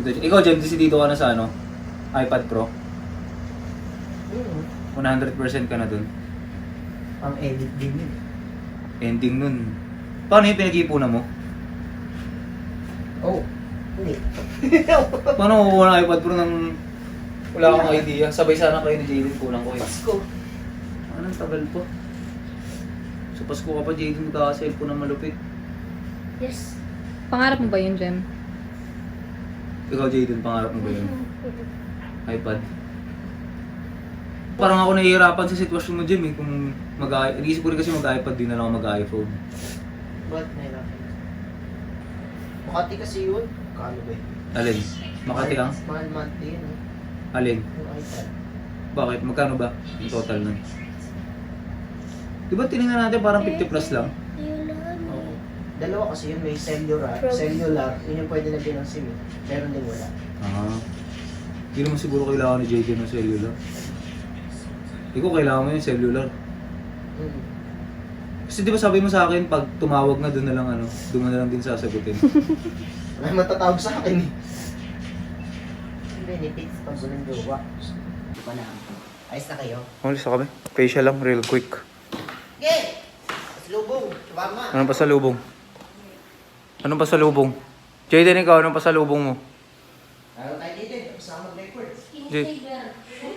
Dito, ikaw, Jem, dito ka na sa ano? iPad Pro? Hmm. 100% ka na dun. Ang edit din yun. Ending nun. Paano yung pinag-iipunan mo? Oh. Hindi. Paano kukuha ng iPad Pro ng wala akong idea? Sabay sana kayo ni Jaden, kulang ko eh. Pasko. Anong tagal po? Sa Pasko ka pa, Jaden, magkaka-cellphone ng malupit. Yes. Pangarap mo ba yun, Jem? Ikaw, Jaden, pangarap mo ba yun? iPad? Parang ako nahihirapan sa sitwasyon mo, Jim, eh. Kung mag Iisip ko rin kasi mag-iPad, di na lang ako mag-iPhone. Ba't nahirapan? Makati kasi yun. Kano ba yun? Alin? Makati ang? Mahal monthly yun. eh. Alin? Yung iPad. Bakit? Magkano ba yung total nun? Di ba tinignan natin parang 50 plus lang? Oo. Dalawa kasi yun. May cellular. Cellular. Yun yung pwede lagyan ng SIM. eh. Meron din wala. Ah. Hindi naman siguro kailangan ni JJ ng cellular. Ikaw kailangan mo yung cellular. Hmm. Kasi di ba sabi mo sa akin, pag tumawag na doon na lang ano, doon mo na lang din sasagutin. May matatawag sa akin eh. Benefits pag walang jowa. Hindi pa na. Ayos na kayo. Umalis na kami. Facial lang, real quick. Okay! Lubong. Shabama. Anong pasalubong? Anong pasalubong? Jaden, ikaw, anong pasalubong mo? Lalo tayo dito. Tapos ako mag-record. J-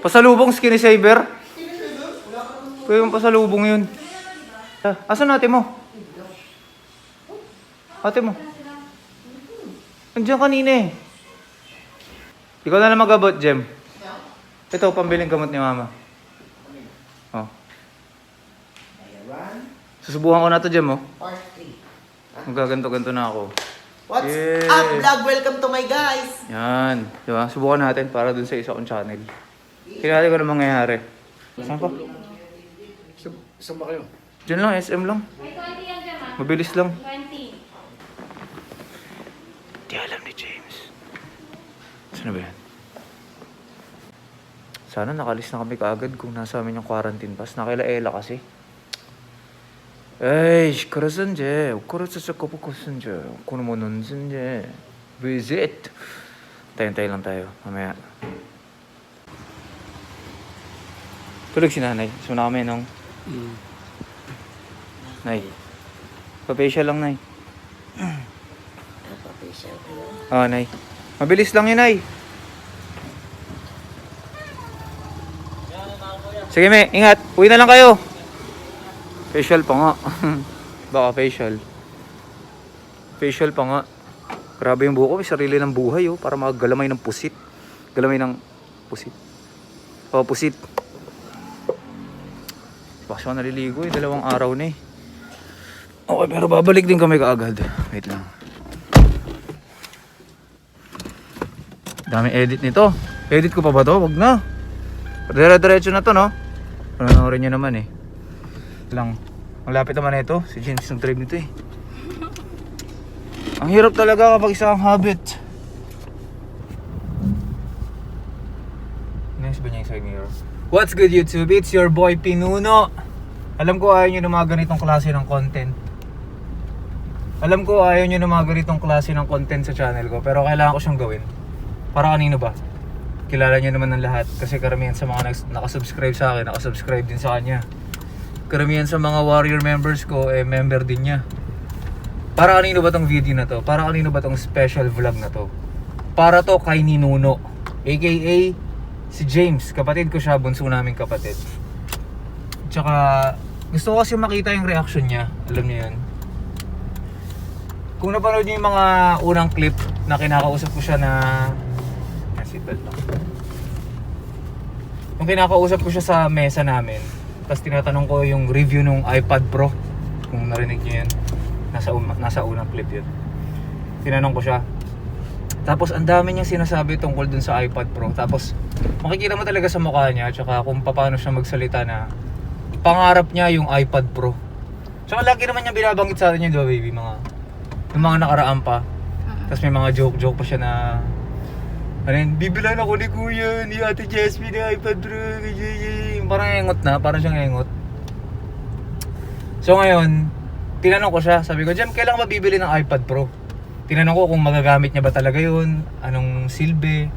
Pasalubong, skinny saver? Kaya yung pasalubong yun. Ah, Asan ate mo? Ate mo? Andiyan kanina eh. Ikaw na lang mag-abot, Jem. Ito, pambiling gamot ni mama. Oh. Ayan. Susubukan ko na to, Jem, oh. Part 3. Magaganto-ganto na ako. What's Yeah. up, vlog? Welcome to my guys! Yan. Di ba? Subukan natin para dun sa isa kong channel. Tingnan ko na mangyayari. Saan pa? Saan ba kayo? Diyan lang, SM lang. May 20 yan dyan, ah. Mabilis lang. 20. Di alam ni James. Saan na ba yan? Sana nakalis na kami kaagad kung nasa amin yung quarantine pass. Nakila Ella kasi. 에이, 그래서 이제 그래서 자꾸 보고서 이제 그는 뭐 논지 이제 visit. Tayo-tayo lang tayo mamaya. Tulog si nanay. So namin nung Nay. Papasyal lang, Nay. Oo, Nay. Mabilis lang yun, Nay. Sige, me. Ingat. Uwi na lang kayo. Facial pa nga. Baka facial. Facial pa nga. Grabe yung buko. May sarili ng buhay, oh. Para magalamay ng pusit. Galamay ng pusit. Oh, pusit. Baka siya naliligo eh. Dalawang araw na eh. Okay, pero babalik din kami kaagad. Wait lang. Dami edit nito. Edit ko pa ba to? Wag na. Dire-diretso na to, no? Panoorin nyo naman eh. Lang. Ang lapit naman na ito. Si James nag-drive nito eh. Ang hirap talaga kapag isa ang habit. Nice ba niya yung side mirror? What's good YouTube? It's your boy Pinuno. Alam ko ayaw nyo ng mga ganitong klase ng content. Alam ko ayaw nyo ng mga ganitong klase ng content sa channel ko. Pero kailangan ko siyang gawin. Para kanino ba? Kilala nyo naman ng lahat. Kasi karamihan sa mga nakasubscribe sa akin, nakasubscribe din sa kanya. Karamihan sa mga warrior members ko, eh member din niya. Para kanino ba tong video na to? Para kanino ba tong special vlog na to? Para to kay Ninuno. AKA si James. Kapatid ko siya, bunso naming kapatid. Tsaka gusto ko kasi makita yung reaction niya. Alam niyo yun. Kung napanood niyo yung mga unang clip na kinakausap ko siya na... Ah, seatbelt lang. Yung kinakausap ko siya sa mesa namin, tapos tinatanong ko yung review ng iPad Pro. Kung narinig niyo yun. Nasa, un- nasa unang clip yun. Tinanong ko siya. Tapos ang dami niyang sinasabi tungkol dun sa iPad Pro. Tapos makikita mo talaga sa mukha niya tsaka kung paano siya magsalita na pangarap niya yung iPad Pro. Tsaka lagi naman niya binabanggit sa atin yun, baby? Mga, yung mga nakaraan pa. Tapos may mga joke-joke pa siya na yun, bibilan ako ni Kuya, ni Ate Jasmine, ni iPad Pro, parang engot na, parang siyang engot. So ngayon, tinanong ko siya, sabi ko, Jem, kailan ka ba bibili ng iPad Pro? Tinanong ko kung magagamit niya ba talaga yun, anong silbi.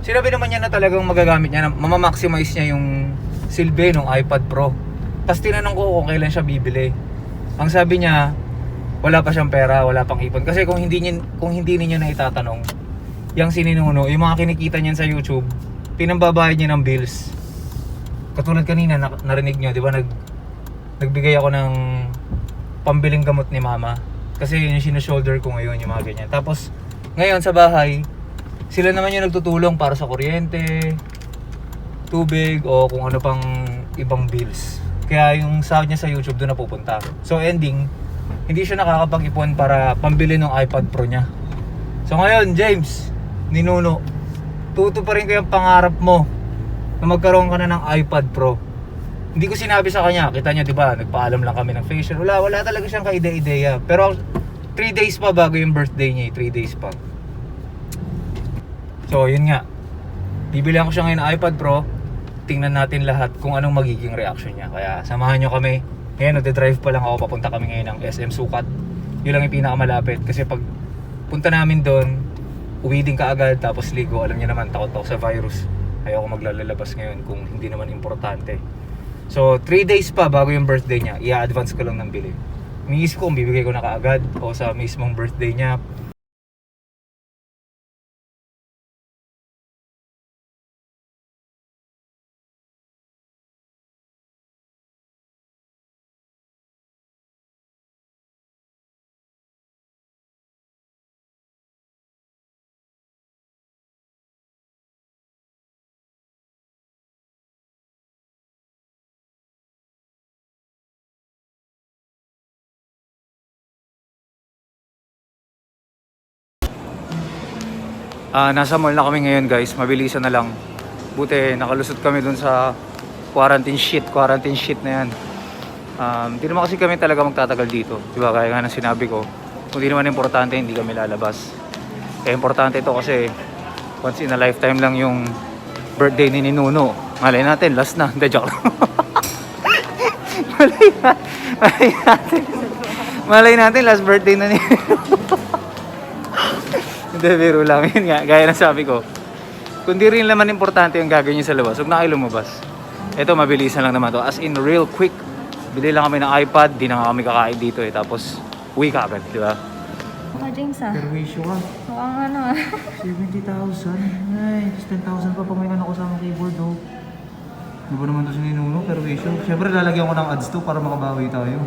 Sinabi naman niya na talagang magagamit niya, na mamamaximize niya yung silbi ng iPad Pro. Tapos tinanong ko kung kailan siya bibili. Ang sabi niya, wala pa siyang pera, wala pang ipon. Kasi kung hindi niyo, kung hindi niyo na itatanong, yung sininuno, yung mga kinikita niyan sa YouTube, pinambabayad niya ng bills. Katulad kanina, na, narinig niyo, di ba, nag, nagbigay ako ng pambiling gamot ni mama. Kasi yun yung sinushoulder ko ngayon, yung mga ganyan. Tapos, ngayon sa bahay, sila naman yung nagtutulong para sa kuryente, tubig, o kung ano pang ibang bills. Kaya yung sahod niya sa YouTube doon na pupunta. So ending, hindi siya nakakapag-ipon para pambili ng iPad Pro niya. So ngayon, James, ninuno, tuto pa rin kayong pangarap mo na magkaroon ka na ng iPad Pro. Hindi ko sinabi sa kanya, kita niya 'di ba, nagpaalam lang kami ng facial. Wala, wala talaga siyang kaide-ideya. Pero 3 days pa bago yung birthday niya, 3 days pa. So, yun nga. Bibilihan ko siya ngayon ng iPad Pro. Tingnan natin lahat kung anong magiging reaction niya. Kaya samahan niyo kami. Ngayon, nagde-drive pa lang ako. Papunta kami ngayon ng SM Sukat. Yun lang yung pinakamalapit. Kasi pag punta namin doon, uwi din ka agad tapos ligo. Alam niyo naman, takot ako sa virus. Ayoko maglalabas ngayon kung hindi naman importante. So, 3 days pa bago yung birthday niya, i-advance ko lang ng bili. Iniisip ko kung bibigay ko na kaagad o sa mismong birthday niya. Ah, nasa mall na kami ngayon guys, mabilisan na lang. Buti nakalusot kami dun sa quarantine shit, quarantine shit na yan. Um, di naman kasi kami talaga magtatagal dito. Di ba? Kaya nga ng sinabi ko, kung di naman importante, hindi kami lalabas. Eh, importante ito kasi once in a lifetime lang yung birthday ni Ninuno. Malay natin, last na. Hindi, joke lang. malay, malay natin. Malay natin, last birthday na ni Hindi, biro lang. Yun nga, gaya ng sabi ko. Kung di rin naman importante yung gagawin nyo sa labas, huwag na kayo lumabas. Ito, mabilisan lang naman to. As in, real quick. Bili lang kami ng iPad, di na nga kami kakain dito eh. Tapos, uwi ka agad, di ba? Mga James ah. Perwisyo ka. Mukhang ano ah. 70,000. Ay, 10,000 pa pa may ano ko sa keyboard, oh. Ano ba naman to si Ninuno? Perwisyo. Siyempre, lalagyan ko ng ads to para makabawi tayo.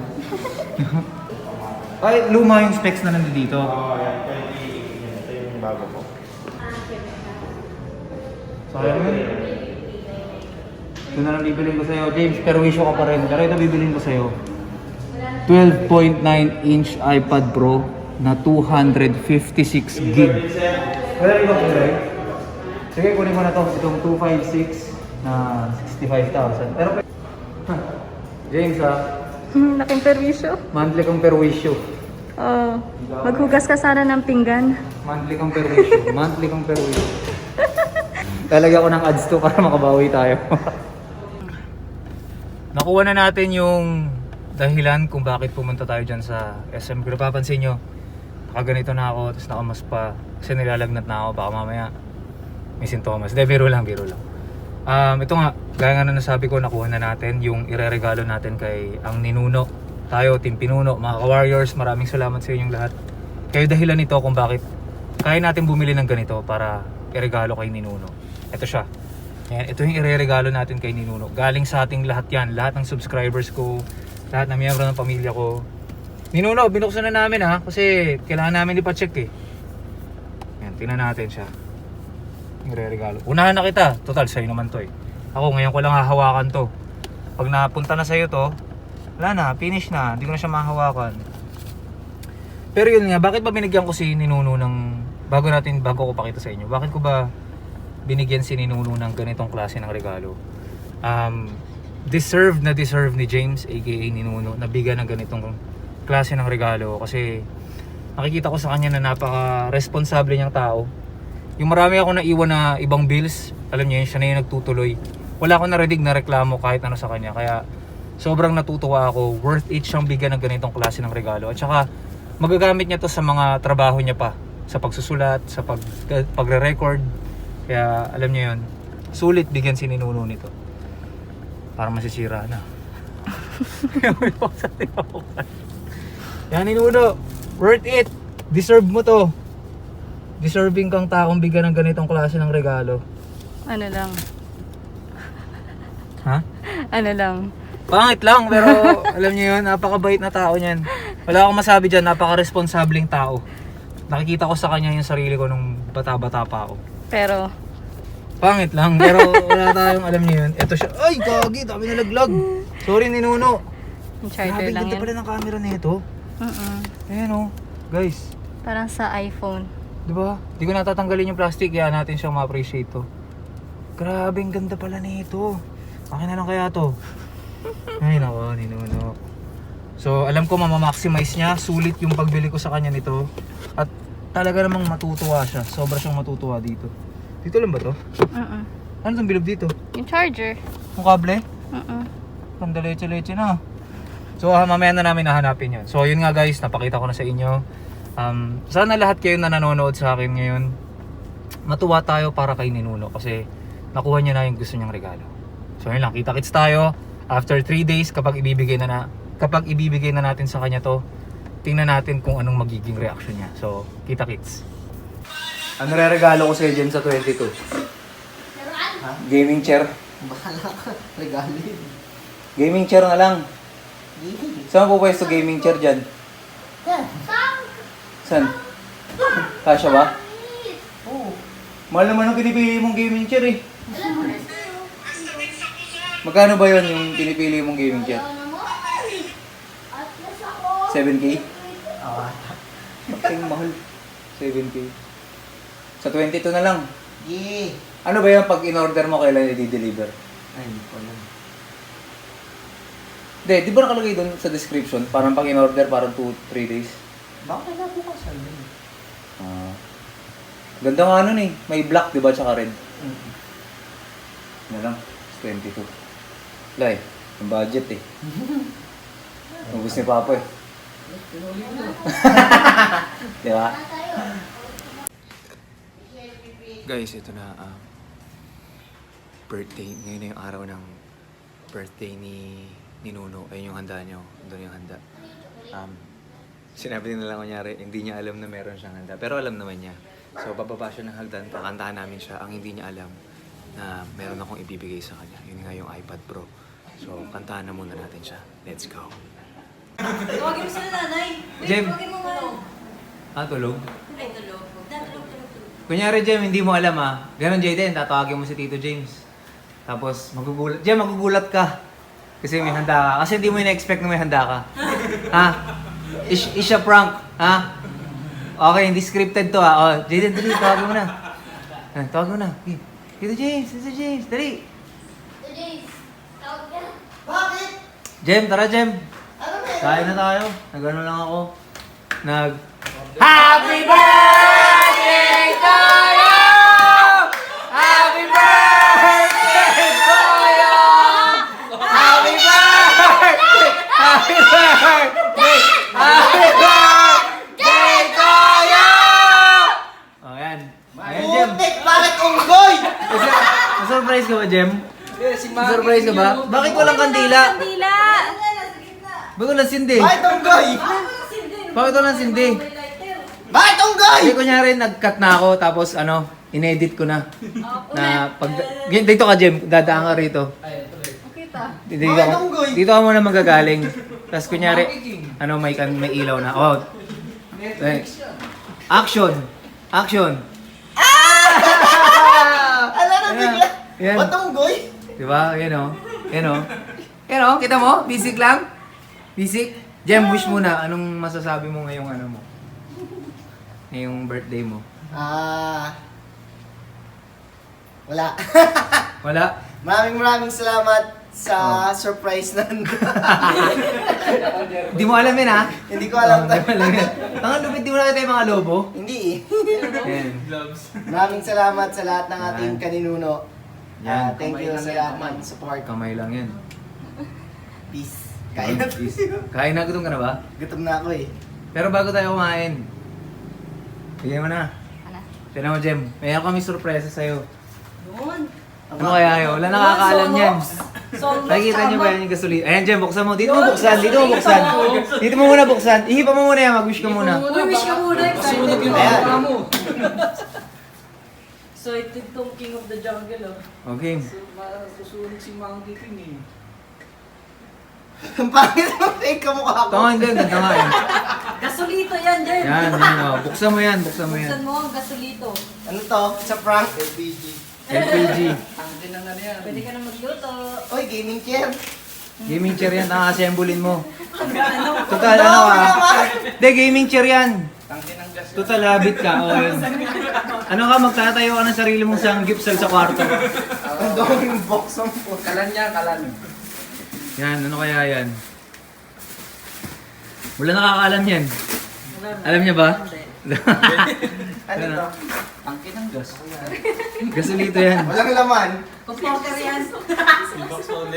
Ay, luma yung specs na nandito. Sayang yun. Ito na lang bibilin ko sa'yo. James, perwisyo ka pa rin. Pero ito bibilin ko sa'yo. 12.9 inch iPad Pro na 256 gig. Wala rin ba kulay? Sige, kunin mo na to. Itong 256 na 65,000. Pero, James ha, Laking perwisyo. monthly kang perwisyo. Oh, maghugas ka sana ng pinggan. Monthly kang perwisyo. monthly kang perwisyo. Lalagyan ko ng ads to para makabawi tayo. Nakuha na natin yung dahilan kung bakit pumunta tayo dyan sa SM. Kung napapansin nyo, nakaganito na ako, tapos nakamas pa. Kasi nilalagnat na ako, baka mamaya may sintomas. Hindi, biro lang, biro lang. Um, ito nga, gaya nga na nasabi ko, nakuha na natin yung ireregalo natin kay ang ninuno. Tayo, Team Pinuno, mga ka-warriors, maraming salamat sa inyong lahat. Kayo dahilan nito kung bakit kaya natin bumili ng ganito para iregalo kay Ninuno. Ito siya. Yan, ito yung ireregalo natin kay Ninuno. Galing sa ating lahat yan. Lahat ng subscribers ko, lahat ng miyembro ng pamilya ko. Ninuno, binuksan na namin ha. Kasi kailangan namin ipacheck eh. Yan, tingnan natin siya. Ireregalo. Unahan na kita. Total, sa'yo naman to eh. Ako, ngayon ko lang hahawakan to. Pag napunta na sa'yo to, wala na, finish na. Hindi ko na siya mahawakan. Pero yun nga, bakit ba binigyan ko si Ninuno ng bago natin bago ko pakita sa inyo? Bakit ko ba binigyan si Ninuno ng ganitong klase ng regalo? Um, deserve na deserve ni James aka Ninuno na bigyan ng ganitong klase ng regalo kasi nakikita ko sa kanya na napaka-responsable niyang tao. Yung marami ako naiwan na ibang bills, alam niyo yun, siya na yung nagtutuloy. Wala akong narinig na reklamo kahit ano sa kanya. Kaya sobrang natutuwa ako. Worth it siyang bigyan ng ganitong klase ng regalo. At saka magagamit niya to sa mga trabaho niya pa. Sa pagsusulat, sa pag, pagre-record. Kaya alam niyo yun. Sulit bigyan si Ninuno nito. Para masisira na. Yan Ninuno, worth it. Deserve mo to. Deserving kang taong bigyan ng ganitong klase ng regalo. Ano lang. Ha? Ano lang. Pangit lang, pero alam niyo yun, napakabait na tao niyan. Wala akong masabi dyan, napaka-responsabling tao. Nakikita ko sa kanya yung sarili ko nung bata-bata pa ako. Pero, Pangit lang, pero wala tayong alam niyo yun. Ito siya, ay gagi, dami nalaglag. Sorry Ninuno. yung charger lang ganda yan. pala ng camera nito. Mm-mm. Ayan oh, guys. Parang sa iPhone. Di ba? Di ko natatanggalin yung plastic, kaya natin siyang ma-appreciate to. Grabe, ang ganda pala nito. Akin na lang kaya to. Ay, nako, ninuno. So, alam ko mamamaximize niya. Sulit yung pagbili ko sa kanya nito. At talaga namang matutuwa siya. Sobra siyang matutuwa dito. Dito lang ba to? Mm-mm. Ano itong bilog dito? Yung charger. Yung kable? Mm-mm. Pandaleche-leche na. So, ah, mamaya na namin nahanapin yun. So, yun nga guys, napakita ko na sa inyo. Um, sana lahat kayo na nanonood sa akin ngayon, matuwa tayo para kay Ninuno kasi nakuha niya na yung gusto niyang regalo. So, yun lang. Kita-kits tayo. After 3 days, kapag ibibigay na, na kapag ibibigay na natin sa kanya to, tingnan natin kung anong magiging reaction niya. So, kita-kits. Ano re-regalo ko sa'yo dyan sa 22? Gaming chair. Bahala ka. Regalo yun. Gaming chair na lang. Yee. Saan po pwesto gaming chair dyan? Saan? Kasya ba? Oo. Mahal naman ang pinipili mong gaming chair eh. Magkano ba yon yung pinipili mong gaming chair? 7K? Ah. Ang mahal. 7K. Sa 22 na lang. Yee. Ano ba yan pag in-order mo kailan i-deliver? Ay, hindi ko alam. Hindi, di ba nakalagay doon sa description? Parang pag in-order, parang 2-3 days. Baka na bukas ano yun. Ah. Ganda nga nun eh. May black, di ba? Tsaka red. Mm. Ano lang? 22. Eh. Yung budget eh. Ubus ni Papa eh. Di ba? Guys, ito na. ah, birthday. Ngayon na yung araw ng birthday ni ni Nuno. Ayun yung handa niyo. Doon yung handa. Um, sinabi din na lang kunyari, hindi niya alam na meron siyang handa. Pero alam naman niya. So, bababa siya ng hagdan. Kakantahan namin siya. Ang hindi niya alam na meron akong ibibigay sa kanya. Yun nga yung iPad Pro. So, kantahan na muna natin siya. Let's go. Tawagin mo sila nanay. Wait, Jem. tawagin mo nga. Ah, tulog? Ay, tulog. Na, tulog, tulog, tulog. Kunyari, Jem, hindi mo alam ah. Ganon, Jayden, tatawagin mo si Tito James. Tapos, magugulat. Jem, magugulat ka. Kasi may handa ka. Kasi hindi mo ina-expect na may handa ka. ha? Is, is siya prank. Ha? Okay, hindi scripted to ha. Oh, Jayden, dali, tawagin mo na. Ah, tawagin mo na. Tito James, Tito James, dali. Bakit? Jem, tara Jem. Ano? Kain na tayo. Nagano lang ako. Nag... Happy birthday to you! Happy birthday to you! Happy birthday! Happy birthday! Happy birthday to you! Oh, yan. Ayan, Jem. Putik, bakit unggoy? Na-surprise ka ba, Jem? Na-surprise ka ba? Bakit walang kandila? Kandila! Bakit walang sindi? Bakit unggoy? Bakit walang sindi? Bakit unggoy? Kasi kunyari, nag-cut na ako, tapos ano, inedit ko na. na pag... Dito ka, Jem, dadaan ka rito. Dito, dito, ako, dito ka muna magagaling. Tapos kunyari, ano, may, kan, may ilaw na. Oh. Eh, Action! Action! Ala na bigla. Yan. Ba't? Di ba? Yan o. Yan o. Yan o, kita mo? Basic lang? Basic? Jem, wish muna. Anong masasabi mo ngayong ano mo? Ngayong birthday mo? Ah. Wala. Wala? maraming maraming salamat sa Oh. surprise na Di mo alam yun ha? Hindi ko alam. Di mo alam yun. Ang lupit, di mo nakita yung mga lobo? Hindi eh. Yan. Maraming salamat sa lahat ng ating kaninuno. Yan. Thank you sa lahat ng support. Kamay lang yan. Peace. Kain na Peace. Kain na, gutom ka na ba? Gutom na ako eh. Pero bago tayo kumain, bigyan mo na. Ano? Tinan mo, Jem. Mayroon kami sorpresa sa'yo. Yun. Ano kaya yun? Wala nakakaalam yan. Solnox. Nakikita niyo ba yan yung gasolina? Ayan, Jem, buksan mo. Dito mo buksan, dito mo buksan. Dito mo muna buksan. Ihipa mo muna yan, mag-wish ka muna. Uy, wish ka muna. Excited. mukha mo. Excited tong King of the Jungle, oh. Okay. So, masusunog si Monkey King eh. Ang pangit mo, fake ka mukha ko. Tama hindi, ganda nga eh. Gasolito yan, Jem. Yan, yan oh. Buksan mo yan, buksan mo yan. Buksan mo ang gasolito. Ano to? Sa prank? LPG. LPG. Ang tinang na yan. Pwede ka na magluto. Oy, gaming chair. Gaming chair yan, naka-assemblein mo. Ano? Total, ano ah. Hindi, gaming chair yan. Total habit ka, o yun. Ano ka, magtatayo ka ng sarili mong sanggipsal sa kwarto. Ang daming box ang po. Kalan niya, kalan. Yan, ano kaya yan? Wala nakakaalam yan. Alam niya ba? Ano to? Ang tinang gas. Gasolito yan. Walang laman. Comporter yan.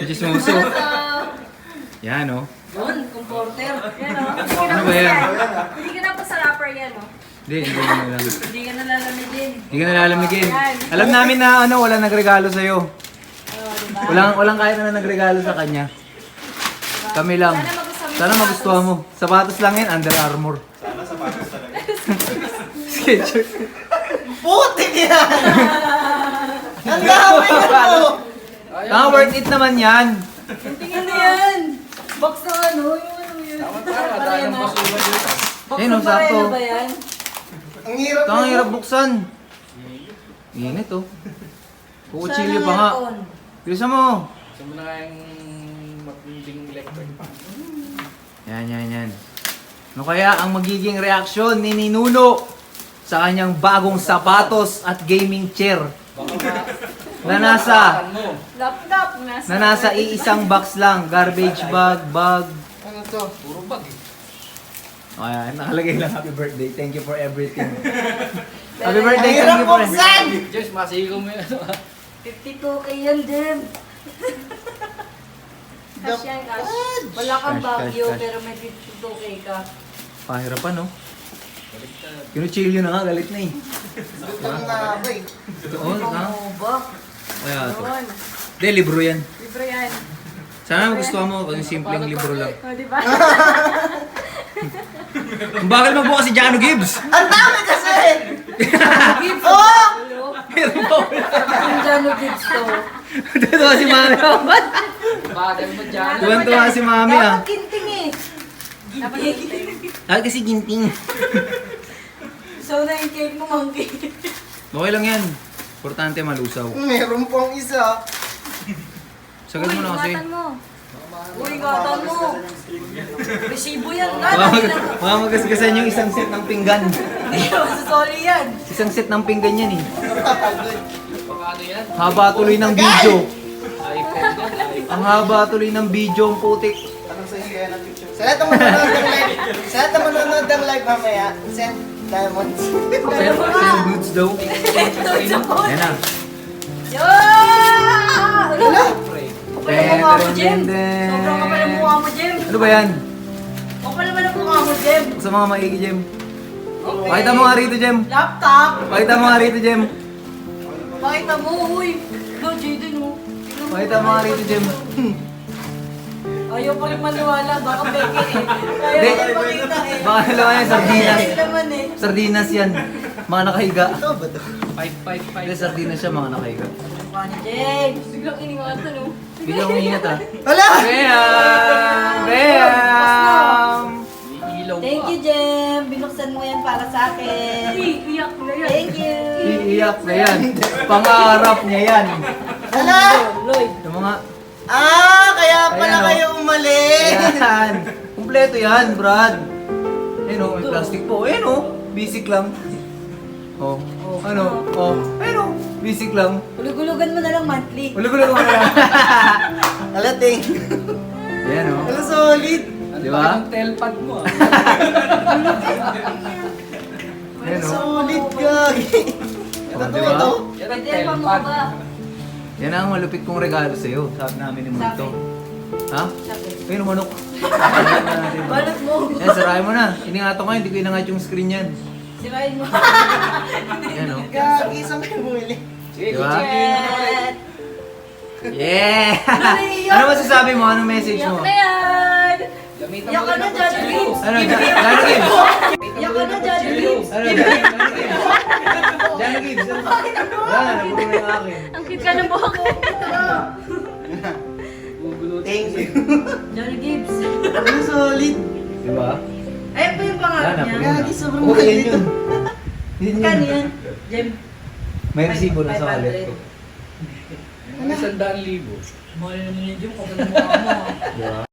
Chismoso. Yan, oh. Yun, comporter. Yan o. Ano ba yan? Hindi ka na pa sa rapper yan o. Hindi, hindi na alam. Hindi ka nalalamigin. Hindi ka nalalamigin. Alam namin na ano, wala nagregalo sa'yo. Oh, diba? Walang, walang kahit na nagregalo sa kanya. Kami lang. Sana magustuhan mo Sana magustuhan mo. Sapatos lang yan, Under Armour. Sana sapatos talaga. Skechers. Putik yan! Ang dami to! Ah, worth it naman mo yan. Ano, yung ano yun. Tama tama, dahil ang basura dito. Ng oh, sakto. ba yan? Ang hirap Ito ang hirap buksan. Init oh. Kukuchilyo pa nga. Bilisan mo. Gusto mo na kayang matinding electric pa. Yan, yan, yan. Ano kaya ang magiging reaksyon ni Ninuno sa kanyang bagong sapatos at gaming chair na. Nasa, na nasa iisang box lang, garbage bag, bag. Ano to? Puro bag eh. Ayan, nakalagay lang happy birthday. Thank you for everything. happy Ang birthday, thank you for buksan! Diyos, masigaw mo yun. 52k yan, Jem. Cash yan, cash. Wala kang Cash, cash, bagyo, cash. pero may 52k ka. Pahirapan, no? Kinuchilyo na nga, galit na eh. Gutom na ako eh. Oo, na. Oo ba? Kaya to. Yun. Hindi, libro yan. Libre yan. Sana magustuhan mo kung simpleng libro lang. O, di ba? Bakit magbukas si Jano Gibbs? Ang dami kasi! Oh! Ang Jano Gibbs to. Tuwa si Mami. Bagay mo dyan. Tuwan-tuwa si Mami ah. Dapat kinting eh. Dapat Ay, kasi ginting. So na yung cake mo, monkey. Okay lang yan. Importante malusaw. Meron pang isa. Sagad mo na kasi. ingatan mo. Uy, gatan mo. Resibo yan. Baka Gatan mag- magasgasan yung isang set ng pinggan. Sorry yan. Isang set ng pinggan yan eh. Haba tuloy ng video. Ang haba tuloy ng video, ang putik. Sa lahat ng manonood ng live, sa lahat ng manonood ng live mamaya, send diamonds. Pero yung goods daw. Yan na. Yeah! Ano? Kapal ang mukha mo, den. Sobrang kapal ang mukha mo, Jem. Ano ba yan? Kapal naman ang mukha mo, Jem. Sa mga maigi, Jem. Okay. Pakita mo nga rito, Jem. Laptop. Pakita mo nga rito, Jem. Pakita mo, uy. Go, Jaden, oh. Pakita mo nga rito, Jem. Ayaw pa rin maniwala, baka beke eh. Ayaw pa rin pakita eh. Baka alam yan, sardinas. Eh. Sardinas yan. Mga nakahiga. Ito ba to? 555. Hindi, sardinas siya, mga nakahiga. Mukha ni James. Biglang iningatan o. Biglang umingat ah. Wala! Bam! Bam! Thank you, Jem. Binuksan mo yan para sa akin. Iiyak na yan. Thank you. Iiyak na yan. Pangarap niya yan. Wala! Lloyd. Yung mga... Ah, kaya pala Ayan, oh. kayo umali! Yan. Kompleto yan, Brad. Ayun oh, may plastic po. Ayun oh, basic lang. Oh, ano? Oh, ayun oh, basic lang. Hulugulugan mo na lang monthly. Ulo-ulo ko na lang. Alating. Ayan oh. Ano solid? Di ba? Ang telpad mo ah. Ayan oh. Solid gagi. Ito to, ito. Yan ang Pwede pa mo telpad. ba? Yan ang malupit kong regalo sa'yo. Sabi namin ni Multo. Ha? Sakit. Ayun, manok. Balot mo. Yan, sarayan mo na. Iningato ko, hindi ko inangat yung screen yan. Sirain mo. Yan, oh. Kaya isang kayo bumili. Di ba? Yeah! ano masasabi mo? Anong message mo? Yan! Gamitan Yak ka na dyan, Gibbs! Ano, Jano Gibbs? Yak ka na dyan, Gibbs! Ano, Gibbs? May resibo na sa wallet ko. Isang daan libo. Mahal naman yun, Jem. Kapag mukha mo. ah. Di ba?